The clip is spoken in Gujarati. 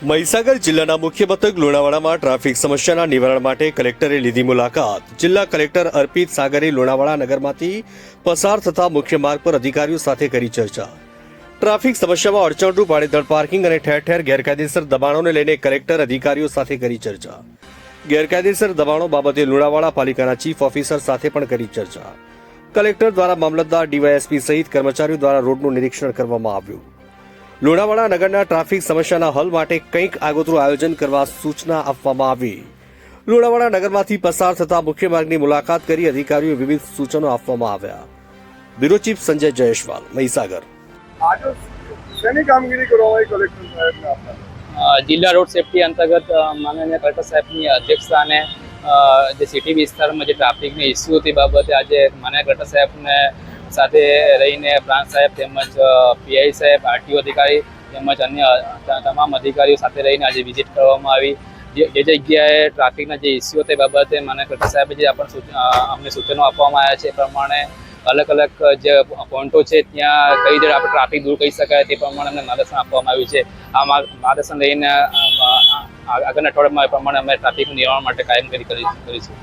મહીસાગર જિલ્લાના મુખ્ય મથક લુણાવાડામાં ટ્રાફિક સમસ્યાના નિવારણ માટે કલેક્ટરે લીધી મુલાકાત. જિલ્લા કલેક્ટર અર્પિત સાગરે લુણાવાડા નગરમાંથી પસાર થતા મુખ્ય માર્ગ પર અધિકારીઓ સાથે કરી ચર્ચા. ટ્રાફિક સમસ્યામાં અડચણરૂપ આડેધડ પાર્કિંગ અને ઠેર ઠેર ગેરકાયદેસર દબાણોને લઈને કલેક્ટર અધિકારીઓ સાથે કરી ચર્ચા. ગેરકાયદેસર દબાણો બાબતે લુણાવાડા પાલિકાના ચીફ ઓફિસર સાથે પણ કરી ચર્ચા. કલેક્ટર દ્વારા મામલતદાર ડીવાયએસપી સહિત કર્મચારીઓ દ્વારા રોડનું નિરીક્ષણ કરવામાં આવ્યું. લુણાવાડા નગરના ટ્રાફિક સમસ્યાના હલ માટે કંઈક આગોતરું આયોજન કરવા સૂચના આપવામાં આવી. લોણાવાડા નગરમાંથી પસાર થતા મુખ્ય માર્ગની મુલાકાત કરી અધિકારીઓ વિવિધ સૂચનો આપવામાં આવ્યા. Bureau chief Sanjay Jayeshwal Mahisagar. જિલ્લા રોડ સેફટી અંતર્ગત માનનીય કલેક્ટર સાહેબની અધ્યક્ષતાને જે સિટી વિસ્તારમાં જે ટ્રાફિકની ઇસ્યુ હતી બાબતે આજે માનનીય કલેક્ટર સાહેબને સાથે રહીને બ્રાન્ચ સાહેબ તેમજ પીઆઈ સાહેબ, આરટીઓ અધિકારી તેમજ અન્ય તમામ અધિકારીઓ સાથે રહીને આજે વિઝિટ કરવામાં આવી. જે જગ્યાએ ટ્રાફિકના જે ઇસ્યુઓ તે બાબતે મને કલેક્ટર સાહેબે જે આપણને અમને સૂચનો આપવામાં આવ્યા છે એ પ્રમાણે અલગ અલગ જે પોઈન્ટો છે ત્યાં કઈ રીતે આપણે ટ્રાફિક દૂર કરી શકાય તે પ્રમાણે અમને માર્ગદર્શન આપવામાં આવ્યું છે. આ માર્ગ- માર્ગદર્શન લઈને આગળના અઠવાડિયામાં એ પ્રમાણે અમે ટ્રાફિકનું નિવારણ માટે કાયમ કરી, કરીશું.